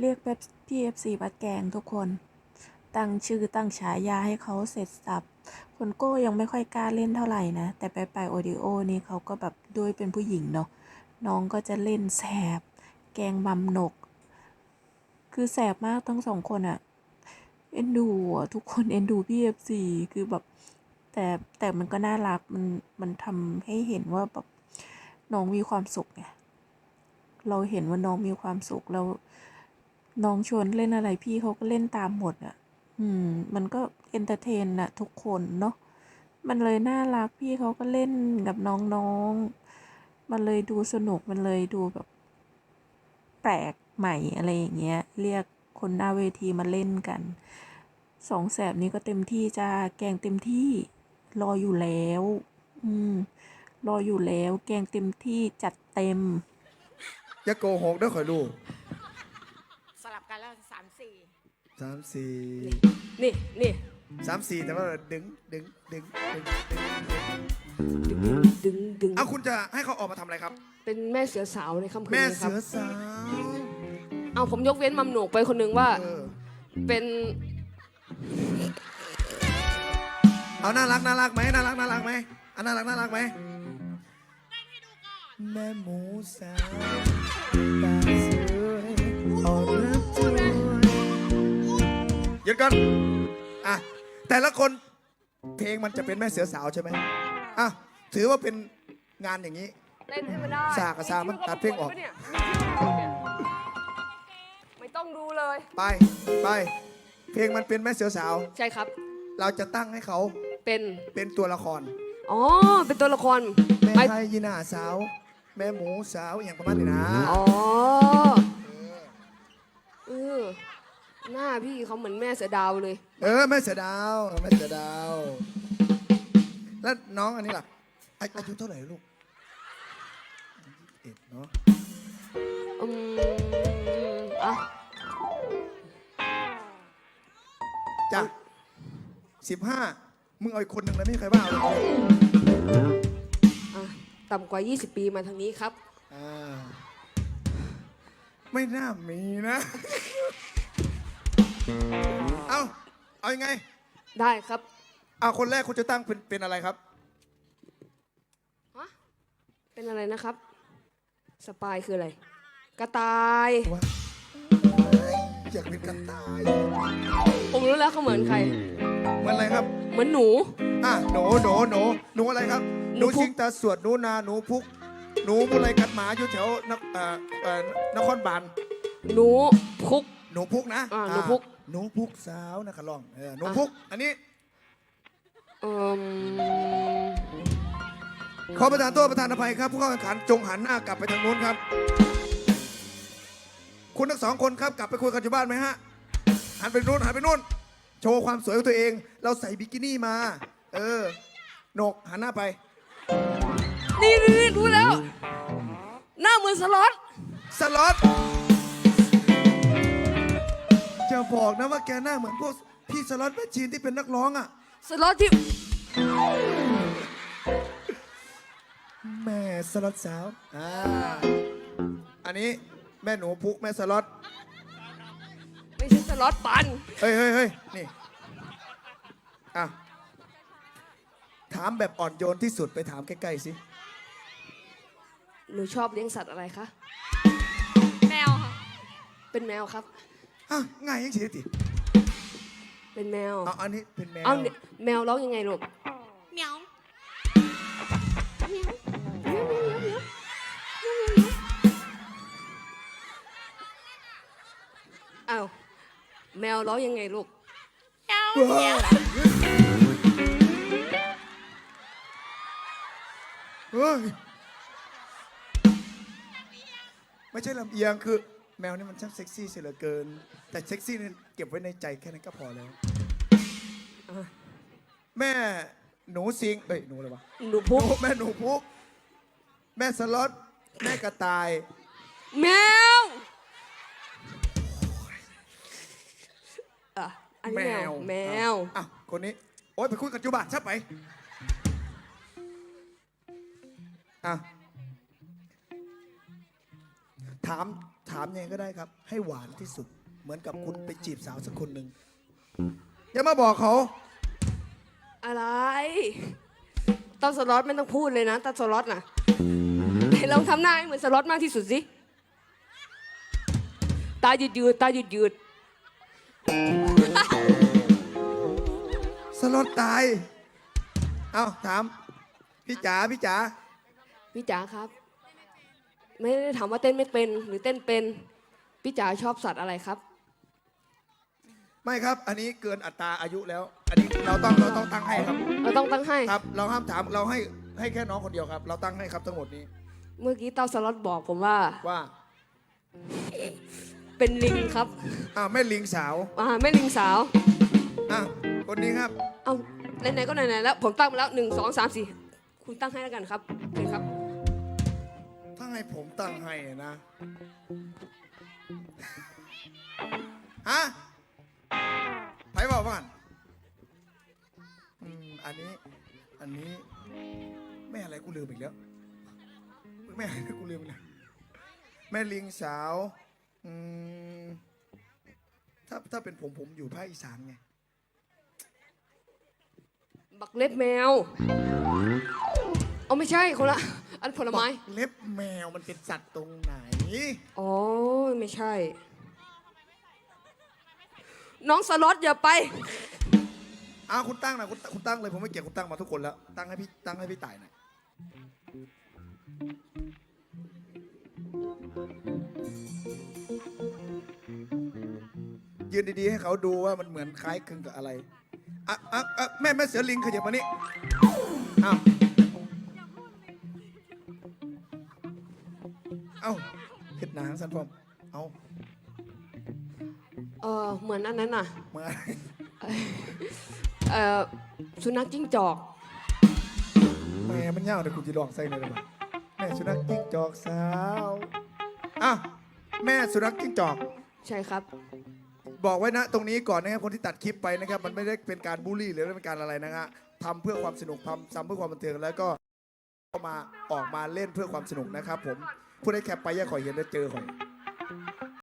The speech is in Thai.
เรียกแบบพี่เอฟซีบัดแกงทุกคน ตั้งชื่อตั้งฉายาให้เขาเสร็จสับคนโก้ยังไม่ค่อยกล้าเล่นเท่าไหร่นะ แต่ไปไปโอดิโอนี่เขาก็แบบด้วยเป็นผู้หญิงเนาะน้องก็จะเล่นแสบ แกงมัมหนก คือแสบมากทั้งสองคนอะเอ็นดูอะทุกคนเอ็นดูพี่เอฟซีคือแบบ แต่แต่มันก็น่ารักมันมันทำให้เห็นว่าแบบน้องมีความสุขไงเราเห็นว่าน้องมีความสุขแล้ว น้องชวนเล่นอะไรพี่เขาก็เล่นตามหมดอะ อืม มันก็เอนเตอร์เทนน่ะ ทุกคนเนาะ มันเลยน่ารักพี่เขาก็เล่นกับน้องๆ มันเลยดูสนุก มันเลยดูแบบ แปลกใหม่อะไรอย่างเงี้ย เรียกคนหน้าเวทีมาเล่นกัน สองแสบนี้ก็เต็มที่จ้า แกงเต็มที่ รออยู่แล้ว อืม รออยู่แล้ว แกงเต็มที่จัดเต็ม อย่าโกหกเด้อขอยดู สลับกันแล้วสามสี่สามสี่นี่นี่สามสี่แต่ว่าดึงดึงดึงดึงดึงดึงดึงดึงเอาคุณจะให้เขาออกมาทำอะไรครับ เป็นแม่เสือสาวในค่ำคืนแม่นี้ครัเสืบอสาวเอาผมยกเว้นมัมหนกไปคนหนึ่งว่าเออเป็นเอาน่ารักน่ารักไหมน่ารักน่ารักไหมอันน่ารักน่ารักไหมแม่หมูสาวตาสวยอ่อนรับจวย หยุดก่อนอะแต่ละคนเพลงมันจะเป็นแม่เสือสาวใช่ไหมอะถือว่าเป็นงานอย่างนี้ เล่นให้มันได้สากกับสามันตัดเพลงออก มีชื่เนี่ยไม่ต้องดูเลย ไปไป เพลงมันเป็นแม่เสือสาว ใช่ครับ เราจะตั้งให้เขาเป็น เป็นตัวละคร อ๋อ เป็นตัวละครแม่ไม่ไทยยีน่าสาว แม่หมูสาวอย่างประมาณนี้นะ อ๋อ เออ หน้าพี่เขาเหมือนแม่เสือดาวเลย เออแม่เสือดาวเออแม่เสือดาว แล้วน้องอันนี้ล่ะอาอายุเท่าไหร่ลูกเอ็ดเนาะอืมอะจ้ะสิบห้ามึงเอาอีกคนหนึ่งแล้วไม่มีใครบ้าเลยอะต่ำกว่า 20 ปีมาทางนี้ครับ อ่าไม่น่ามีนะ เอาเอายังไง ได้ครับ เอาคนแรกคุณจะตั้งเป็นเป็นอะไรครับฮะเป็นอะไรนะครับ สปายคืออะไร กระต่ายว่าอยากเป็นกันตายผมรู้แล้วเขาเหมือนใครเหมันอะไรครับ เหมือนหนู อะหนูหนูหนูหนูอะไรครับ หหนูนูพุก ชิงตาสวดหนูนาหนูพุก หนูมุไรกัดหมาอยู่แถวนคเอ่อเอ่อนครบาลหนูพุก หนูพุกนะอ่าหนูพุก หนูพุกสาวนะครับลองเออหนูพุก อันนี้เอ่มขอประทานโทษประธานอภัยครับ ผู้เข้าแข่งขันจงหันหน้ากลับไปทางนู้นครับ คุณทั้งสองคนครับกลับไปคุยกันที่บ้านไหมฮะ หันไปนู้นหันไปนู้น โชว์ความสวยของตัวเอง เราใส่บิกินี่มา เออโหนกหันหน้าไป นี่นี่นี่รู้แล้ว หน้าเหมือนสล็อตสล็อต จะบอกนะว่าแกหน้าเหมือนพวกพี่สล็อตแมชชีนที่เป็นนักร้องอะสล็อตที่แม่สล็อตสาวอ่าอันนี้แม่หนูพุกแม่สล็อตไม่ใช่สล็อตปันเฮ้ยเฮ้ยเฮ้ยนี่อะถามแบบอ่อนโยนที่สุดไปถามใกล้ๆสิหนูชอบเลี้ยงสัตว์อะไรคะ แมวค่ะ เป็นแมวครับ อะง่ายยังเฉยติเป็นแมว เอาอันนี้เป็นแมวเอาเนี่ยแมวร้องยังไงลูก เหมียวอ้าวแมวร้องยังไงลูก เหมียวว้าวเฮ้ยไม่ใช่ลำเอียงคือ แมวนี่มันช่างเซ็กซี่เสียเหลือเกิน แต่เซ็กซี่นี่เก็บไว้ในใจแค่นั้นก็พอแล้วอะแม่หนูสิงเอ้ยหนูอะไรวะหนูหพุกนูแม่หนูพุก แม่สล็อตแม่กระต่าย แมวอะอันนี้แมว แมว อะคนนี้ โอ๊ยไปคุยกับจุบาชับไปอะถามถามยังไงก็ได้ครับ ให้หวานที่สุด เหมือนกับคุณไปจีบสาวสักคนหนึ่งอย่ามาบอกเขา อะไรตอนสล็อตไม่ต้องพูดเลยนะตอนสล็อตน่ะไหนลองทำหน้าให้เหมือนสล็อตมากที่สุดสิตาหยุดยืดๆตาหยุดยืดสลดตาย เอาถาม พี่จ๋าพี่จ๋าๆพี่จ๋าครับ ไม่ได้ถามว่าเต้นไม่เป็น หรือเต้นเป็นพี่จ๋าชอบสัตว์อะไรครับ ไม่ครับ อันนี้เกินอัตราอายุแล้ว อันนี้เราต้องเราต้องตั้งให้ครับเราต้องตั้งให้ ครับ เราห้ามถามเราให้ให้แค่น้องคนเดียวครับ เราตั้งให้ครับทั้งหมดนี้เมื่อกี้เต้าสล็อตบอกผมว่า ว่าเป็นลิงครับอ้าวแม่ลิงสาวอ่าแม่ลิงสาวอะคนนี้ครับ เอาไหนๆก็ไหนๆแล้ว ผมตั้งมาแล้วหนึ่งสองสามสี่คุณตั้งให้แล้วกันครับโอเคครับถ้า ให้ผมตั้งให้นะ ฮะไผ่บอกว่าอืมอันนี้ อันนี้แม่อะไรกูลืมอีกแล้วแม่อะไรกูลืมอีกแล้วแม่ลิงสาว อืม ถ้าถ้าเป็นผมผมอยู่ภาคอีสานไง บักเล็บแมว เอาไม่ใช่คนละ อันผลไม้ บอกเล็บแมวมันเป็นสัตว์ตรงไหน อ๋อ ไม่ใช่ น้องสล็อตอย่าไป อ้าวคุณตั้งนะคุณคุณตั้งเลยผมไม่เกี่ยวคุณตั้งมาทุกคนแล้ว ตั้งให้พี่ตั้งให้พี่ต่ายหน่อยยืนดีๆให้เขาดูว่ามันเหมือนคล้ายคลึงกับอะไรอะอะอะแม่แม่เสือลิงขยับมานี่อ้าว อ้าเห็ดหนังสันพอมเอาเออเหมือนอันนั้นน่ะ มาเออสุนัขจิ้งจอก แม่มันเงาเดี๋ยวคุณจะลองใส่เลยดีกว่าแม่สุนัขจิ้งจอกสาวอะแม่สุนัขจิ้งจอก ใช่ครับ บอกไว้นะ ตรงนี้ก่อนนะครับคนที่ตัดคลิปไปนะครับ มันไม่ได้เป็นการบูลลี่หรือไม่ได้เป็นการอะไรนะฮะทำเพื่อความสนุกทำทำเพื่อความบันเทิงแล้วก็เข้ามาออกมาเล่นเพื่อความสนุกนะครับผม ผู้ใด้แคปไปอย่าขอเห็นแล้วเจอขอย